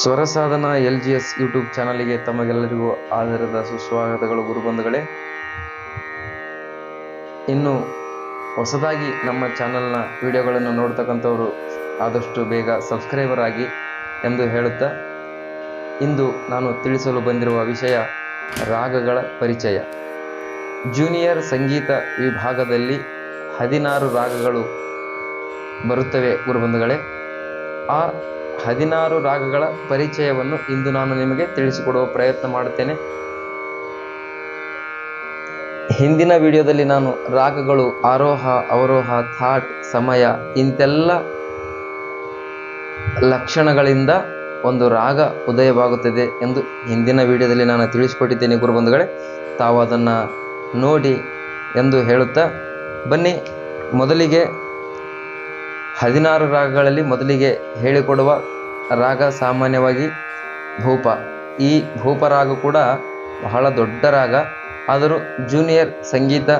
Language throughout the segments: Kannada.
ಸ್ವರ ಸಾಧನ ಎಲ್ ಜಿ ಎಸ್ ಯೂಟ್ಯೂಬ್ ಚಾನಲ್ಗೆ ತಮಗೆಲ್ಲರಿಗೂ ಆಧಾರದ ಸುಸ್ವಾಗತಗಳು ಗುರುಬಂಧುಗಳೇ. ಇನ್ನು ಹೊಸದಾಗಿ ನಮ್ಮ ಚಾನಲ್ನ ವಿಡಿಯೋಗಳನ್ನು ನೋಡ್ತಕ್ಕಂಥವರು ಆದಷ್ಟು ಬೇಗ ಸಬ್ಸ್ಕ್ರೈಬರ್ ಆಗಿ ಎಂದು ಹೇಳುತ್ತಾ, ಇಂದು ನಾನು ತಿಳಿಸಲು ಬಂದಿರುವ ವಿಷಯ ರಾಗಗಳ ಪರಿಚಯ. ಜೂನಿಯರ್ ಸಂಗೀತ ವಿಭಾಗದಲ್ಲಿ ಹದಿನಾರು ರಾಗಗಳು ಬರುತ್ತವೆ ಗುರುಬಂಧುಗಳೇ. ಆ ಹದಿನಾರು ರಾಗಗಳ ಪರಿಚಯವನ್ನು ಇಂದು ನಾನು ನಿಮಗೆ ತಿಳಿಸಿಕೊಡುವ ಪ್ರಯತ್ನ ಮಾಡುತ್ತೇನೆ. ಹಿಂದಿನ ವಿಡಿಯೋದಲ್ಲಿ ನಾನು ರಾಗಗಳು, ಆರೋಹ, ಅವರೋಹ, ಥಾಟ್, ಸಮಯ ಇಂತೆಲ್ಲ ಲಕ್ಷಣಗಳಿಂದ ಒಂದು ರಾಗ ಉದಯವಾಗುತ್ತದೆ ಎಂದು ಹಿಂದಿನ ವಿಡಿಯೋದಲ್ಲಿ ನಾನು ತಿಳಿಸಿಕೊಟ್ಟಿದ್ದೇನೆ ಗುರುಬಂಧುಗಳೇ. ತಾವು ಅದನ್ನು ನೋಡಿ ಎಂದು ಹೇಳುತ್ತಾ ಬನ್ನಿ. ಮೊದಲಿಗೆ ಹದಿನಾರು ರಾಗಗಳಲ್ಲಿ ಮೊದಲಿಗೆ ಹೇಳಿಕೊಡುವ ರಾಗ ಸಾಮಾನ್ಯವಾಗಿ ಭೂಪ ಈ ಭೂಪ ರಾಗ ಕೂಡ ಬಹಳ ದೊಡ್ಡ ರಾಗ. ಆದರೂ ಜೂನಿಯರ್ ಸಂಗೀತ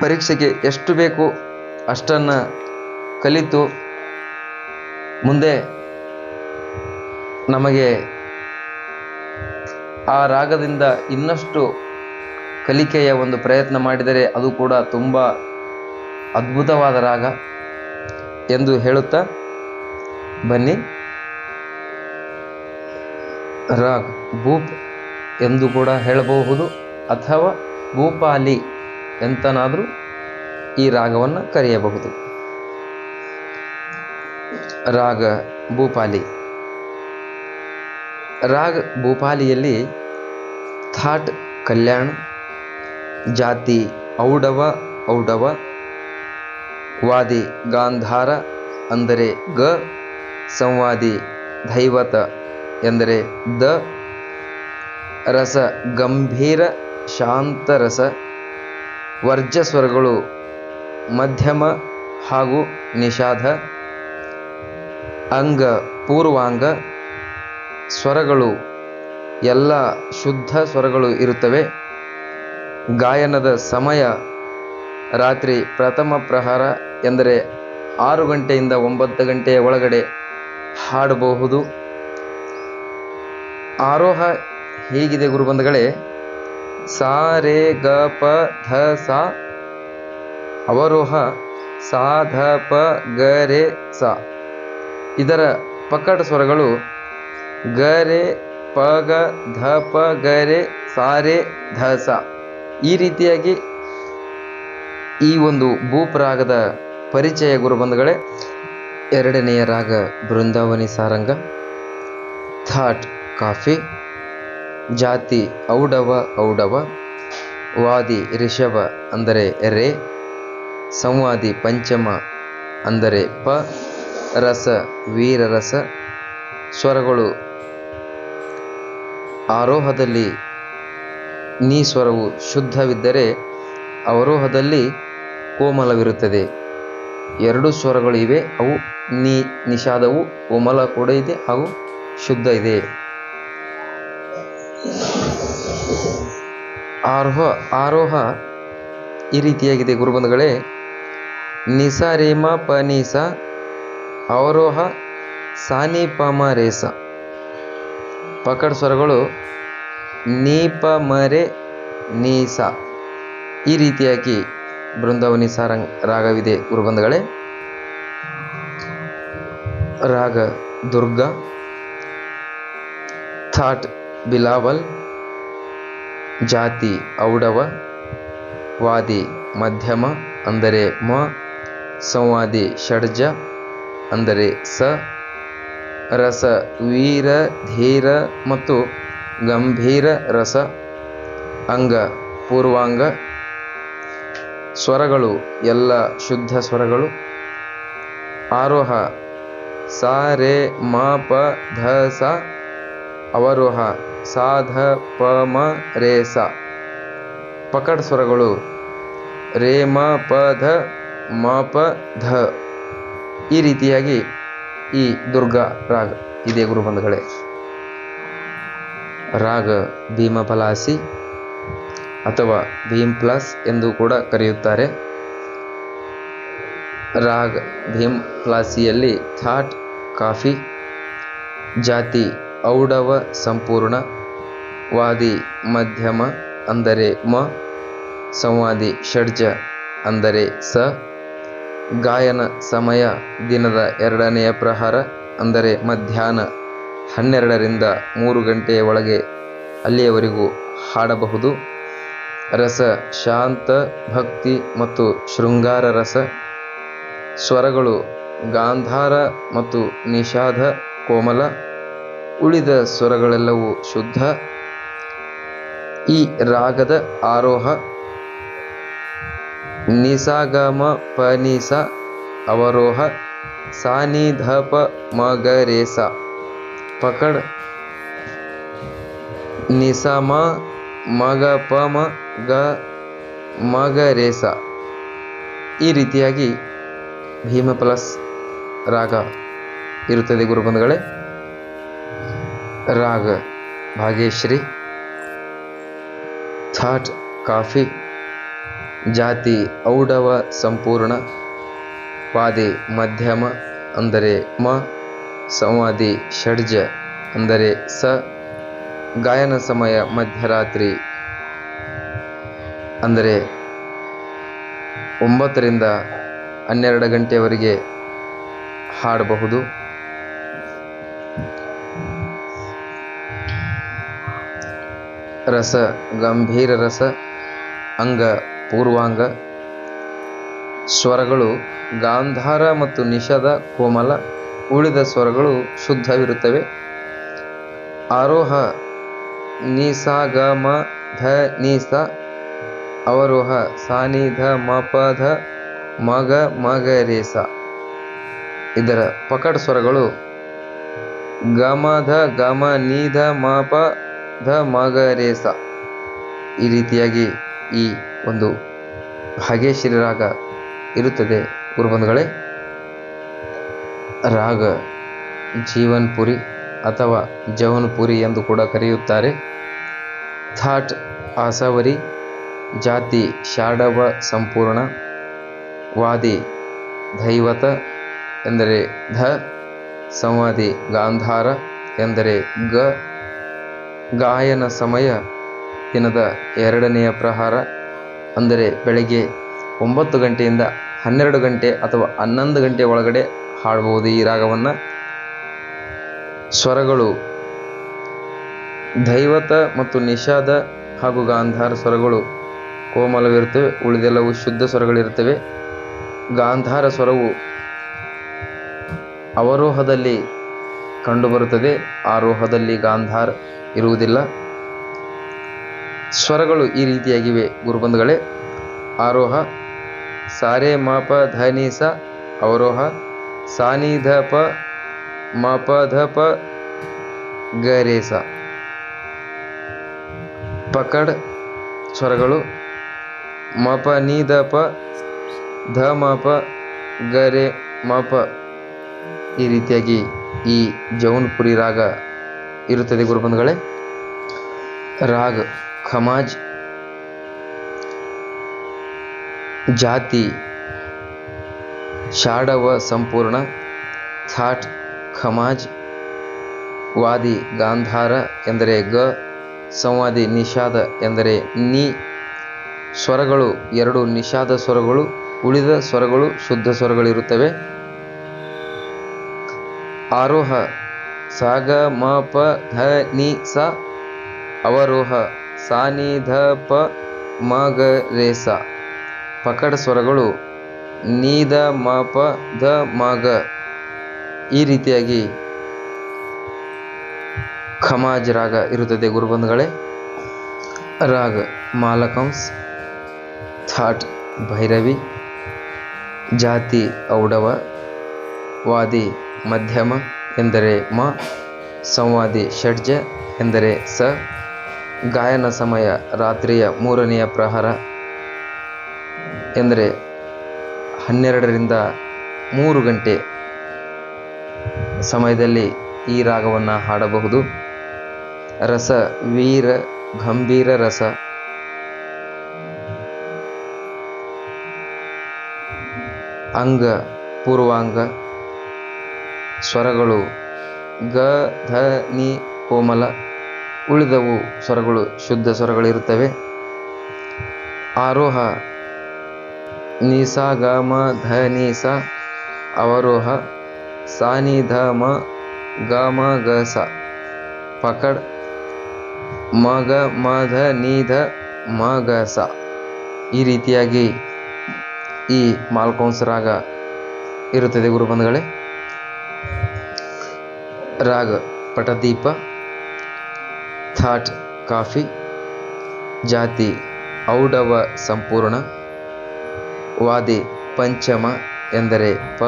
ಪರೀಕ್ಷೆಗೆ ಎಷ್ಟು ಬೇಕು ಅಷ್ಟನ್ನು ಕಲಿತು ಮುಂದೆ ನಮಗೆ ಆ ರಾಗದಿಂದ ಇನ್ನಷ್ಟು ಕಲಿಕೆಯ ಒಂದು ಪ್ರಯತ್ನ ಮಾಡಿದರೆ ಅದು ಕೂಡ ತುಂಬ ಅದ್ಭುತವಾದ ರಾಗ. ಎಂದು ಹೇಳುತ್ತಾ, ಬನ್ನಿ. ರಾಗ್, ಭೂಪ್ ಎಂದು ಕೂಡ ಹೇಳಬಹುದು ಅಥವಾ ಭೂಪಾಲಿ ಎಂತನಾದರೂ ಈ ರಾಗವನ್ನು ಕರೆಯಬಹುದು. ರಾಗ, ಭೂಪಾಲಿ. ರಾಗ, ಭೂಪಾಲಿಯಲ್ಲಿ ಥಾಟ್, ಕಲ್ಯಾಣ, ಜಾತಿ, ಔಡವ ಔಡವ ವಾದಿ ಗಾಂಧಾರ ಅಂದರೆ ಗ, ಸಂವಾದಿ ದೈವತ ಎಂದರೆ ದ, ರಸ ಗಂಭೀರ ಶಾಂತ ರಸ ವರ್ಜ ಸ್ವರಗಳು ಮಧ್ಯಮ ಹಾಗೂ ನಿಷಾದ, ಅಂಗ ಪೂರ್ವಾಂಗ ಸ್ವರಗಳು ಎಲ್ಲ ಶುದ್ಧ ಸ್ವರಗಳು ಇರುತ್ತವೆ. ಗಾಯನದ ಸಮಯ ರಾತ್ರಿ ಪ್ರಥಮ ಪ್ರಹಾರ ಎಂದರೆ ಆರು ಗಂಟೆಯಿಂದ ಒಂಬತ್ತು ಗಂಟೆಯ ಒಳಗಡೆ ಹಾಡಬಹುದು. ಆರೋಹ ಹೀಗಿದೆ ಗುರುಬಂಧುಗಳೇ ಸಾ, ರೇ, ಗ, ಪ, ಧ, ಸಾ. ಅವರೋಹ ಸಾ, ಧ, ಪ, ಗ, ರೇ, ಸಾ. ಇದರ ಪಕ್ಕಟ ಸ್ವರಗಳು ಗ, ರೇ, ಪ, ಗ, ಧ, ಪ, ಗ, ರೇ, ಸಾ, ರೇ, ಧ, ಸಾ. ಈ ರೀತಿಯಾಗಿ ಈ ಒಂದು ಭೂಪರಾಗದ ಪರಿಚಯ ಗುರುಬಂಧುಗಳೇ, ಎರಡನೆಯ ರಾಗ ಬೃಂದಾವನಿ ಸಾರಂಗ, ಥಾಟ್ ಕಾಫಿ, ಜಾತಿ ಔಡವ ಔಡವ, ವಾದಿ ರಿಷಭ ಅಂದರೆ ರೇ, ಸಂವಾದಿ ಪಂಚಮ ಅಂದರೆ ಪ, ರಸ ವೀರರಸ, ಸ್ವರಗಳು ಆರೋಹದಲ್ಲಿ ನೀ ಸ್ವರವು ಶುದ್ಧವಿದ್ದರೆ, ಅವರೋಹದಲ್ಲಿ ಕೋಮಲವಿರುತ್ತದೆ. ಎರಡು ಸ್ವರಗಳು ಇವೆ, ಅವು ನಿ, ನಿಷಾದವು, ಕೋಮಲ ಕೂಡ ಇದೆ ಹಾಗೂ ಶುದ್ಧ ಇದೆ. ಆರೋಹ ಆರೋಹ ಈ ರೀತಿಯಾಗಿದೆ ಗುರುಬಂಧುಗಳೇ. ನಿಸ ರೇಮ ಪ ನೀಸ ಅವರೋಹ ಸಾನಿ ಪಮ ರೇಸ ಪಕಡ್ ಸ್ವರಗಳು ನೀಪ ಮರೆ ನೀಸ ಈ ರೀತಿಯಾಗಿ ಬೃಂದಾವನಿ ಸಾರಂಗ್ ರಾಗವಿದೆ ಗುರುಬಂಧುಗಳೇ. ರಾಗ ದುರ್ಗ, ಥಾಟ್ ಬಿಲಾವಲ್, ಜಾತಿ ಔಡವ, ವಾದಿ ಮಧ್ಯಮ ಅಂದರೆ ಮ, ಸಂವಾದಿ ಷಡ್ಜ ಅಂದರೆ ಸ, ರಸ ವೀರ, ಧೀರ ಮತ್ತು ಗಂಭೀರ ರಸ, ಅಂಗ ಪೂರ್ವಾಂಗ ಸ್ವರಗಳು, ಎಲ್ಲ ಶುದ್ಧ ಸ್ವರಗಳು. ಆರೋಹ, ಸ, ರೇ, ಮ, ಪ, ಧ, ಸ. ಅವರೋಹ, ಸಾ, ಧ, ಪ, ಮ, ರೇ, ಸ. ಪಕಡ್ ಸ್ವರಗಳು, ರೇ, ಮ, ಪ, ಧ, ಮ, ಪ, ಧ. ಈ ರೀತಿಯಾಗಿ ಈ ದುರ್ಗಾ, ರಾಗ. ಇದೆ ಗುರುಬಂಧುಗಳೇ. ರಾಗ ಭೀಮಪಲಾಸಿ ಅಥವಾ ಭೀಮ್ ಪ್ಲಸ್ ಎಂದು ಕೂಡ ಕರೆಯುತ್ತಾರೆ. ರಾಗ್ ಭೀಮ್ ಪ್ಲಾಸಿಯಲ್ಲಿ ಥಾಟ್, ಕಾಫಿ, ಜಾತಿ, ಔಡವ, ಸಂಪೂರ್ಣ, ವಾದಿ, ಮಧ್ಯಮ ಅಂದರೆ ಮ, ಸಂವಾದಿ, ಷಡ್ಜ ಅಂದರೆ ಸ, ಗಾಯನ ಸಮಯ ದಿನದ ಎರಡನೆಯ ಪ್ರಹಾರ ಅಂದರೆ ಮಧ್ಯಾಹ್ನ ಹನ್ನೆರಡರಿಂದ ಮೂರು ಗಂಟೆಯ ಒಳಗೆ ಅಲ್ಲಿಯವರೆಗೂ ಹಾಡಬಹುದು. ರಸ, ಶಾಂತ, ಭಕ್ತಿ ಮತ್ತು ಶೃಂಗಾರ ರಸ. ಸ್ವರಗಳು ಗಾಂಧಾರ ಮತ್ತು ನಿಷಾದ ಕೋಮಲ. ಉಳಿದ ಸ್ವರಗಳೆಲ್ಲವೂ ಶುದ್ಧ. ಈ ರಾಗದ ಆರೋಹ. ನಿಸಾಗಮ ಪನಿಸ ಅವರೋಹ. ಸಾನಿಧಪ ಮಗರೇಸ. ಪಕಡ್. ನಿಸಮ ಮಗ ಮ, ಗ ಮಗರೇಸ ಈ ರೀತಿಯಾಗಿ ಭೀಮ ಪ್ಲಸ್ ರಾಗ ಇರುತ್ತದೆ ಗುರುಬಂಧುಗಳೇ. ರಾಗ ಭಾಗ್ಯಶ್ರೀ ಥಾಟ್, ಕಾಫಿ. ಜಾತಿ, ಔಡವ, ಸಂಪೂರ್ಣ. ಪಾದಿ, ಮಧ್ಯಮ ಅಂದರೆ ಮ. ಸಂವಾದಿ, ಷಡ್ಜ ಅಂದರೆ ಸ. ಗಾಯನ ಸಮಯ ಮಧ್ಯರಾತ್ರಿ. ಅಂದರೆ ಒಂಬತ್ತರಿಂದ ಹನ್ನೆರಡು ಗಂಟೆಯವರೆಗೆ ಹಾಡಬಹುದು. ರಸ, ಗಂಭೀರ ರಸ, ಅಂಗ, ಪೂರ್ವಾಂಗ, ಸ್ವರಗಳು, ಗಾಂಧಾರ ಮತ್ತು ನಿಷದ, ಕೋಮಲ, ಉಳಿದ ಸ್ವರಗಳು ಶುದ್ಧವಿರುತ್ತವೆ. ಆರೋಹ ನಿಸಾಗಮ ಧ ನಿಸ ಅವರೋಹ ಸಾನಿಧ ಮಪಧ ಮಗ ಮಗರೇಸ ಇದರ ಪಕಡ್ ಸ್ವರಗಳು ಗಮಧ ಗಮ ಮ ಮಪ ಧ ಮಗರೇಸ ಈ ರೀತಿಯಾಗಿ ಈ ಒಂದು ಭಾಗ್ಯಶ್ರೀ ರಾಗ ಇರುತ್ತದೆ ಗುರುಬಂಧುಗಳೇ. ರಾಗ ಜೀವನ್ಪುರಿ. ಅಥವಾ ಜೌನ್ಪುರಿ ಎಂದು ಕೂಡ ಕರೆಯುತ್ತಾರೆ. ಥಾಟ್ ಆಸಾವರಿ, ಜಾತಿ ಶಾಡವ ಸಂಪೂರ್ಣ, ವಾದಿ ದೈವತ ಎಂದರೆ ಧ, ಸಂವಾದಿ ಗಾಂಧಾರ ಎಂದರೆ ಗ, ಗಾಯನ ಸಮಯ ದಿನದ ಎರಡನೆಯ ಪ್ರಹಾರ ಅಂದರೆ ಬೆಳಗ್ಗೆ ಒಂಬತ್ತು ಗಂಟೆಯಿಂದ ಹನ್ನೆರಡು ಗಂಟೆ ಅಥವಾ ಹನ್ನೊಂದು ಗಂಟೆ ಒಳಗಡೆ ಹಾಡಬಹುದು ಈ ರಾಗವನ್ನು. ಸ್ವರಗಳು ದೈವತ ಮತ್ತು ನಿಷಾದ ಹಾಗೂ ಗಾಂಧಾರ ಸ್ವರಗಳು ಕೋಮಲವಿರುತ್ತವೆ, ಉಳಿದೆಲ್ಲವೂ ಶುದ್ಧ ಸ್ವರಗಳಿರುತ್ತವೆ. ಗಾಂಧಾರ ಸ್ವರವು ಅವರೋಹದಲ್ಲಿ ಕಂಡುಬರುತ್ತದೆ, ಆರೋಹದಲ್ಲಿ ಗಾಂಧಾರ್ ಇರುವುದಿಲ್ಲ. ಸ್ವರಗಳು ಈ ರೀತಿಯಾಗಿವೆ ಗುರುಬಂಧುಗಳೇ. ಆರೋಹ, ಸಾರೆ ಮಾಪ ಧನೀಸ, ಅವರೋಹ ಸಾನಿಧ ಪ ಮಪ गरेस ಪಕಡ್ ಸ್ವರಗಳು ಮಪ ನಿ ದ ಧ ಮಪ ಗರೆ ಮಪ. ಈ ರೀತಿಯಾಗಿ ಈ ಜೌನ್ಪುರಿ ರಾಗ ಇರುತ್ತದೆ ಗುರುಬಂಧುಗಳೇ. ರಾಗ್, ಖಮಾಜ್, ಜಾತಿ, ಶಾಡವ ಸಂಪೂರ್ಣ, ಥಾಟ್ ಖಮಾಜ್ ವಾದಿ ಗಾಂಧಾರ ಎಂದರೆ ಗ, ಸಂವಾದಿ ನಿಷಾದ ಎಂದರೆ ನಿ. ಸ್ವರಗಳು ಎರಡು ನಿಷಾದ ಸ್ವರಗಳು, ಉಳಿದ ಸ್ವರಗಳು ಶುದ್ಧ ಸ್ವರಗಳಿರುತ್ತವೆ. ಆರೋಹ ಗ, ಮ, ಪ, ಧ, ನಿ, ಸ. ಅವರೋಹ ಸಾನಿ ಧ, ಪ, ಮ, ಗ, ರೇ, ಸ. ಪಕಡ ಸ್ವರಗಳು, ನೀ, ದ, ಮ, ಪ, ಧ, ಮ, ಗ. ಈ ರೀತಿಯಾಗಿ ಖಮಾಜ್ ರಾಗ ಇರುತ್ತದೆ ಗುರುಬಂಧುಗಳೇ. ರಾಗ ಮಾಲಕಂಸ್, ಥಾಟ್ ಭೈರವಿ, ಜಾತಿ ಔಡವ, ವಾದಿ ಮಧ್ಯಮ ಎಂದರೆ ಮ, ಸಂವಾದಿ ಷಡ್ಜ ಎಂದರೆ ಸ, ಗಾಯನ ಸಮಯ ರಾತ್ರಿಯ ಮೂರನೆಯ ಪ್ರಹಾರ ಎಂದರೆ ಹನ್ನೆರಡರಿಂದ ಮೂರು ಗಂಟೆ ಸಮಯದಲ್ಲಿ ಈ ರಾಗವನ್ನು ಹಾಡಬಹುದು. ರಸ, ವೀರ, ಗಂಭೀರ ರಸ. ಅಂಗ, ಪೂರ್ವಾಂಗ. ಸ್ವರಗಳು ಗ, ಧ, ನಿ, ಕೋಮಲ. ಉಳಿದವು ಸ್ವರಗಳು ಶುದ್ಧ ಸ್ವರಗಳಿರುತ್ತವೆ. ಆರೋಹ, ನಿಸ ಗ ಮ ಧ ನಿ ಸ ಅವರೋಹ. ಸಾ ನಿ ಧ ಮ ಮ ಪಕಡ್ ಮ ಗ ಈ ರೀತಿಯಾಗಿ ಈ ಮಾಲ್ಕೌನ್ಸ್ ರಾಗ ಇರುತ್ತದೆ ಗುರುಬಂಧುಗಳೇ. ರಾಗ, ಪಟದೀಪ, ಥಾಟ್, ಕಾಫಿ, ಜಾತಿ, ಔಡವ ಸಂಪೂರ್ಣ, ವಾದಿ, ಪಂಚಮ ಎಂದರೆ ಪ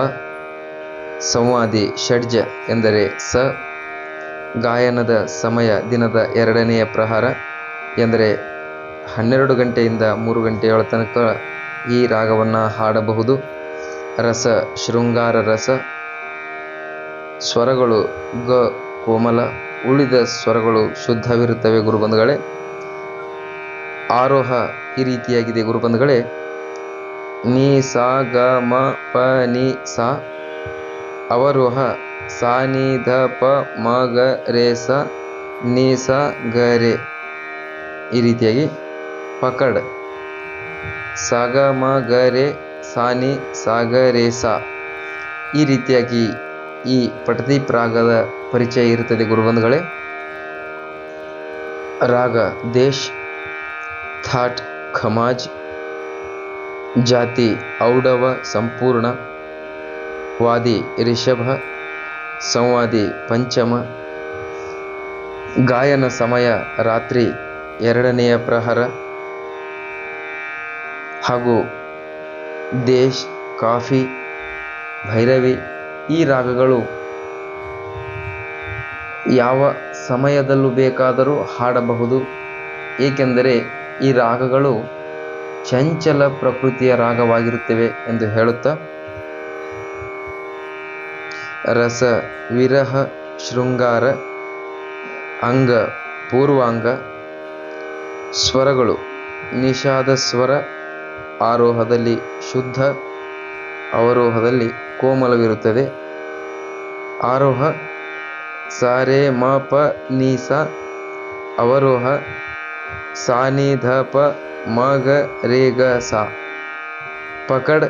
ಸಂವಾದಿ ಷಡ್ಜ ಎಂದರೆ ಸ ಗಾಯನದ ಸಮಯ ದಿನದ ಎರಡನೆಯ ಪ್ರಹಾರ ಎಂದರೆ ಹನ್ನೆರಡು ಗಂಟೆಯಿಂದ ಮೂರು ಗಂಟೆಯೊಳ ತನಕ ಈ ರಾಗವನ್ನು ಹಾಡಬಹುದು. ರಸ, ಶೃಂಗಾರ ರಸ, ಸ್ವರಗಳು ಗ, ಕೋಮಲ, ಉಳಿದ ಸ್ವರಗಳು ಶುದ್ಧವಿರುತ್ತವೆ ಗುರುಬಂಧುಗಳೇ. ಆರೋಹ ಈ ರೀತಿಯಾಗಿದೆ ಗುರುಬಂಧುಗಳೇ. ನೀ ಸಾ, ಗ, ಮ, ಪ, ನಿ, ಸಾ ಅವರೋಹ ಸಾ ನಿ ಧ ಪ ಮ ಗ ನಿ ಈ ರೀತಿಯಾಗಿ ಪಕಡ್. ಸಗ ಮ ಗ ರೇ ಸಾ ನಿ ಸಾ ಗ ರೇ ಸಾ ಈ ರೀತಿಯಾಗಿ ಈ ಪಟದೀಪ್ ರಾಗದ ಪರಿಚಯ ಇರುತ್ತದೆ ಗುರುಬಂಧುಗಳೇ. ರಾಗ ದೇಶ್, ಥಾಟ್, ಖಮಾಜ್. ಜಾತಿ, ಔಡವ, ಸಂಪೂರ್ಣ. ವಾದಿ ರಿಷಭ, ಸಂವಾದಿ ಪಂಚಮ, ಗಾಯನ ಸಮಯ ರಾತ್ರಿ ಎರಡನೆಯ ಪ್ರಹರ ಹಾಗೂ ದೇಶ್, ಕಾಫಿ, ಭೈರವಿ ಈ ರಾಗಗಳು ಯಾವ ಸಮಯದಲ್ಲೂ ಬೇಕಾದರೂ ಹಾಡಬಹುದು. ಏಕೆಂದರೆ ಈ ರಾಗಗಳು ಚಂಚಲ ಪ್ರಕೃತಿಯ ರಾಗವಾಗಿರುತ್ತವೆ ಎಂದು ಹೇಳುತ್ತಾ ರಸ, ವಿರಹ, ಶೃಂಗಾರ, ಅಂಗ, ಪೂರ್ವಾಂಗ, ಸ್ವರಗಳು. ನಿಷಾದ ಸ್ವರ ಆರೋಹದಲ್ಲಿ ಶುದ್ಧ ಅವರೋಹದಲ್ಲಿ ಕೋಮಲವಿರುತ್ತದೆ. ಆರೋಹ, ಸಾರೆ ಮ ಪ ನೀ ಸ ಅವರೋಹ ಸಾ ನಿ ಧ ಪ ಮ ಗ ರೇ ಗ ಸ. ಪಕಡ್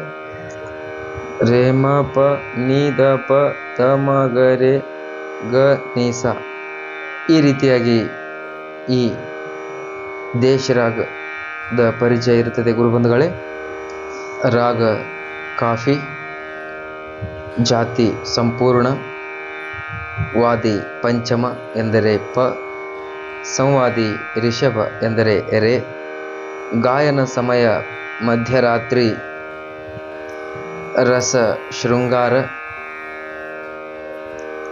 ರೇ ಮ ಪ, ನೀ, ದ, ಪ ತ ಮ ಗ ರೇ ಗ ನೀ ಸ ಈ ರೀತಿಯಾಗಿ ಈ ದೇಶರಾಗದ ಪರಿಚಯ ಇರುತ್ತದೆ ಗುರುಬಂಧುಗಳೇ. ರಾಗ, ಕಾಫಿ, ಜಾತಿ ಸಂಪೂರ್ಣ, ವಾದಿ ಪಂಚಮ ಎಂದರೆ ಪ, ಸಂವಾದಿ ರಿಷಭ ಎಂದರೆ ಎರೆ ಗಾಯನ ಸಮಯ ಮಧ್ಯರಾತ್ರಿ, ರಸ ಶೃಂಗಾರ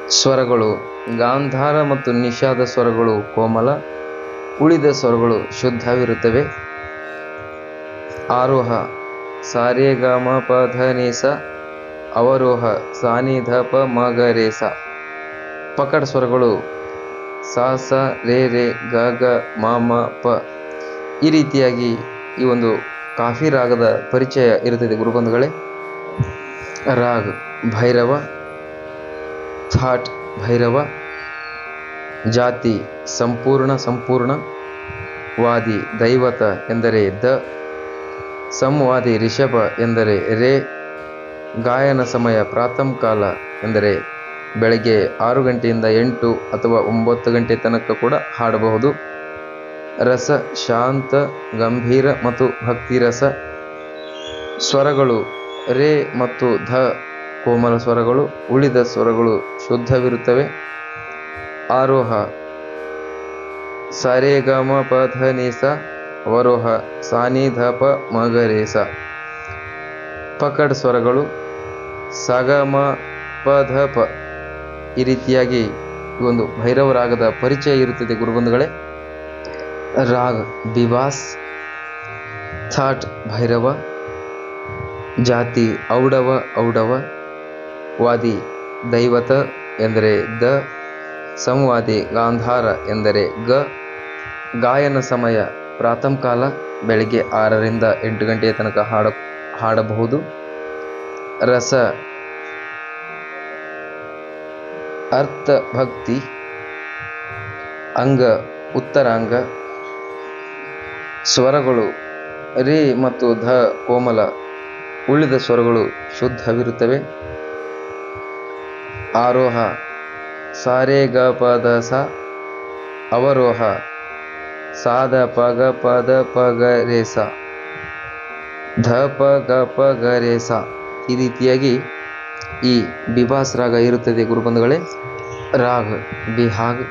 ಸ್ವರಗಳು ಗಾಂಧಾರ ಮತ್ತು ನಿಷಾದ ಸ್ವರಗಳು ಕೋಮಲ, ಉಳಿದ ಸ್ವರಗಳು ಶುದ್ಧವಿರುತ್ತವೆ. ಆರೋಹ ಸಾರೇ ಗ ಮ ಪ ಧ ನಿ ಸ ಅವರೋಹ ಸಾನಿ ಪ ಮ ಗ ರೇ ಸ ಪಕಡ್ ಸ್ವರಗಳು ಸಾ, ಸ, ರೇ ರೇ, ಗ ಗ, ಮ ಮ, ಪ. ಈ ರೀತಿಯಾಗಿ ಈ ಒಂದು ಕಾಫಿ ರಾಗದ ಪರಿಚಯ ಇರುತ್ತದೆ ಗುರುಬಂಧುಗಳೇ. ರಾಗ್, ಭೈರವ ಥಾಟ್ ಭೈರವ, ಜಾತಿ ಸಂಪೂರ್ಣ ಸಂಪೂರ್ಣ, ವಾದಿ ದೈವತ ಎಂದರೆ ದ, ಸಂವಾದಿ ರಿಷಭ ಎಂದರೆ ರೇ, ಗಾಯನ ಸಮಯ ಪ್ರಾಥಮ ಕಾಲ ಎಂದರೆ ಬೆಳಗ್ಗೆ ಆರು ಗಂಟೆಯಿಂದ ಎಂಟು ಅಥವಾ ಒಂಬತ್ತು ಗಂಟೆ ತನಕ ಕೂಡ ಹಾಡಬಹುದು. ರಸ ಶಾಂತ, ಗಂಭೀರ ಮತ್ತು ಭಕ್ತಿ ರಸ ಸ್ವರಗಳು ರೇ ಮತ್ತು ಧ ಕೋಮಲ ಸ್ವರಗಳು, ಉಳಿದ ಸ್ವರಗಳು ಶುದ್ಧವಿರುತ್ತವೆ. ಆರೋಹ ಸಾರೆ ಗಮ ಮ ಪ ಧ ನಿ ಸ ಅವರೋಹ ಸಾನಿ ಧ ಪ ಮ ಗ ರೇ ಸ ಪಕಡ್ ಸ್ವರಗಳು, ಸಗಮ ಪಧಪ ಪ ಧ ಪ ಈ ರೀತಿಯಾಗಿ ಒಂದು ಭೈರವ ರಾಗದ ಪರಿಚಯ ಇರುತ್ತದೆ ಗುರುಬಂಧುಗಳೇ. ರಾಗ, ಬಿವಾಸ್, ಥಾಟ್, ಭೈರವ, ಜಾತಿ, ಔಡವ ಔಡವ. ವಾದಿ ದೈವತ ಎಂದರೆ ದ ಸಂವಾದಿ ಗಾಂಧಾರ ಎಂದರೆ ಗ. ಗಾಯನ ಸಮಯ ಬೆಳಿಗ್ಗೆ ಬೆಳಗ್ಗೆ ಆರರಿಂದ ಎಂಟು ಗಂಟೆಯ ತನಕ ಹಾಡ, ಹಾಡಬಹುದು. ರಸ ಅರ್ಥ ಭಕ್ತಿ ಅಂಗ ಉತ್ತರಾಂಗ ಸ್ವರಗಳು ರಿ ಮತ್ತು ಧ ಕೋಮಲ ಉಳಿದ ಸ್ವರಗಳು ಶುದ್ಧವಿರುತ್ತವೆ. ಆರೋಹ. ಸಾರೆ ಗ ಪದ ಸ ಅವರೋಹ. ಸಾದ ಪಗ ಪದ ಪಗ ರೇ ಸ ಧ ಪ ಗ ಪ ಗ ರೇ ಈ ರೀತಿಯಾಗಿ ಈ ಬಿಭಾಸ್ ರಾಗ ಇರುತ್ತದೆ ಗುರುಬಂಧುಗಳೇ. ರಾಗ್, ಬಿಹಾಗ್.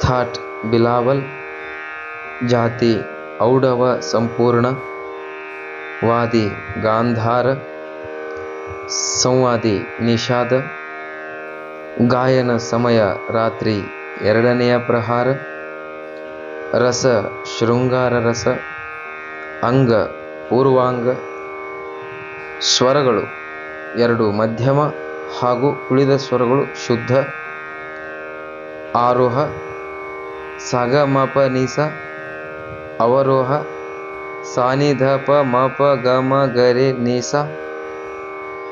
ಥಾಟ್, ಬಿಲಾವಲ್. ಜಾತಿ, ಔಡವ, ಸಂಪೂರ್ಣ. ವಾದಿ, ಗಾಂಧಾರ. ಸಂವಾದಿ ನಿಷಾದ. ಗಾಯನ ಸಮಯ ರಾತ್ರಿ ಎರಡನೆಯ ಪ್ರಹಾರ. ರಸ ಶೃಂಗಾರ ರಸ. ಅಂಗ ಪೂರ್ವಾಂಗ. ಸ್ವರಗಳು ಎರಡು ಮಧ್ಯಮ ಹಾಗೂ ಉಳಿದ ಸ್ವರಗಳು ಶುದ್ಧ. ಆರೋಹ ಸಗ ಮಪ ನಿಸ ಅವರೋಹ ಸಾನಿಧಪ ಪ ಮಪ ಗ ಮ ಗರೆ ನೀಸ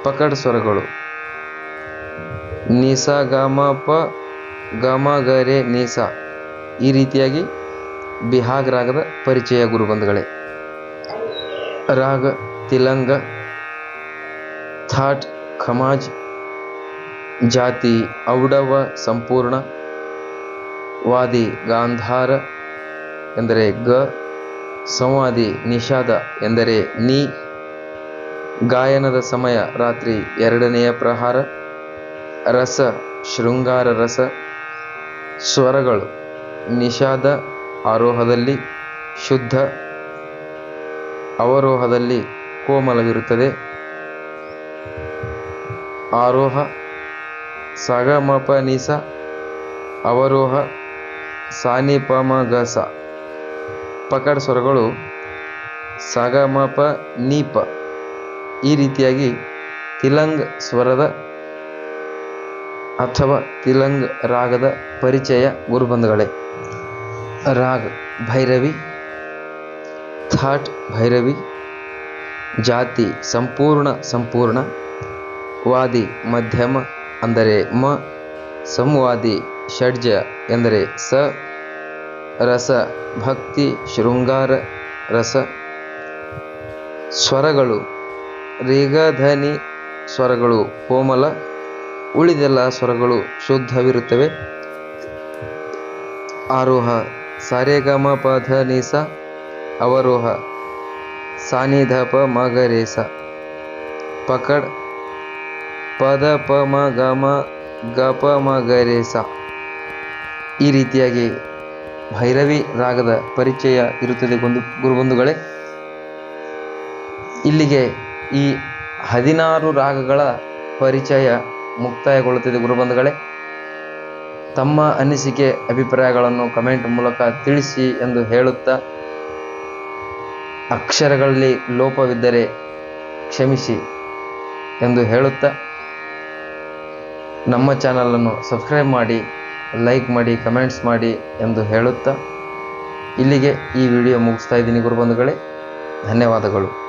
ಪಕಡ್ ಸ್ವರಗಳು ನಿಸ ಗಮ ಪ ಗಮ ಗರೆ ನಿಸ. ಈ ರೀತಿಯಾಗಿ ಬಿಹಾಗ್ ರಾಗದ ಪರಿಚಯ ಗುರುಬಂಧಗಳೇ ರಾಗ, ತಿಲಂಗ, ಥಾಟ್, ಖಮಾಜ್, ಜಾತಿ, ಔಡವ, ಸಂಪೂರ್ಣ, ವಾದಿ, ಗಾಂಧಾರ ಎಂದರೆ ಗ, ಸಂವಾದಿ, ನಿಷಾದ ಎಂದರೆ ನೀ ಗಾಯನದ ಸಮಯ ರಾತ್ರಿ ಎರಡನೆಯ ಪ್ರಹಾರ, ರಸ, ಶೃಂಗಾರ ರಸ, ಸ್ವರಗಳು, ನಿಷಾದ ಆರೋಹದಲ್ಲಿ ಶುದ್ಧ, ಅವರೋಹದಲ್ಲಿ ಕೋಮಲವಿರುತ್ತದೆ. ಆರೋಹ ಸಗಮಪ ನಿಸ ಅವರೋಹ, ಸಾನಿಪಮಗಸ. ಪಮ ಗಸ ಪಕಡ್ ಸ್ವರಗಳು ಸಗಮಪ ನೀಪ ಈ ರೀತಿಯಾಗಿ ತಿಲಂಗ್ ಸ್ವರದ ಅಥವಾ ತಿಲಂಗ್ ರಾಗದ ಪರಿಚಯ ಗುರುಬಂಧುಗಳೇ. ರಾಗ್ ಭೈರವಿ, ಥಾಟ್ ಭೈರವಿ, ಜಾತಿ ಸಂಪೂರ್ಣ ಸಂಪೂರ್ಣ, ವಾದಿ ಮಧ್ಯಮ ಅಂದರೆ ಮ, ಸಂವಾದಿ ಷಡ್ಜ ಎಂದರೆ ಸ, ರಸ ಭಕ್ತಿ ಶೃಂಗಾರ ರಸ, ಸ್ವರಗಳು ರೇಗಧನಿ ಸ್ವರಗಳು ಕೋಮಲ, ಉಳಿದೆಲ್ಲ ಸ್ವರಗಳು ಶುದ್ಧವಿರುತ್ತವೆ. ಆರೋಹ, ಸಾರೆಗಮ ಪಧ ನೀಸ, ಅವರೋಹ ಸಾನಿಧ ಪ ಮಗರೇಸ. ಪಕಡ್, ಪದ ಪ ಮ ಗ ಮ ಗ ಪ ಮ ಈ ರೀತಿಯಾಗಿ ಭೈರವಿ ರಾಗದ ಪರಿಚಯ ಇರುತ್ತದೆ ಗುರು ಗುರುಬಂಧುಗಳೇ. ಇಲ್ಲಿಗೆ ಈ ಹದಿನಾರು ರಾಗಗಳ ಪರಿಚಯ ಮುಕ್ತಾಯಗೊಳ್ಳುತ್ತಿದೆ. ಗುರುಬಂಧುಗಳೇ, ತಮ್ಮ ಅನಿಸಿಕೆ, ಅಭಿಪ್ರಾಯಗಳನ್ನು ಕಮೆಂಟ್ ಮೂಲಕ ತಿಳಿಸಿ ಎಂದು ಹೇಳುತ್ತಾ ಅಕ್ಷರಗಳಲ್ಲಿ ಲೋಪವಿದ್ದರೆ ಕ್ಷಮಿಸಿ ಎಂದು ಹೇಳುತ್ತಾ ನಮ್ಮ ಚಾನಲನ್ನು ಸಬ್ಸ್ಕ್ರೈಬ್ ಮಾಡಿ, ಲೈಕ್ ಮಾಡಿ, ಕಮೆಂಟ್ಸ್ ಮಾಡಿ ಎಂದು ಹೇಳುತ್ತಾ ಇಲ್ಲಿಗೆ ಈ ವಿಡಿಯೋ ಮುಗಿಸ್ತಾ ಇದ್ದೀನಿ ಗುರುಬಂಧುಗಳೇ. ಧನ್ಯವಾದಗಳು.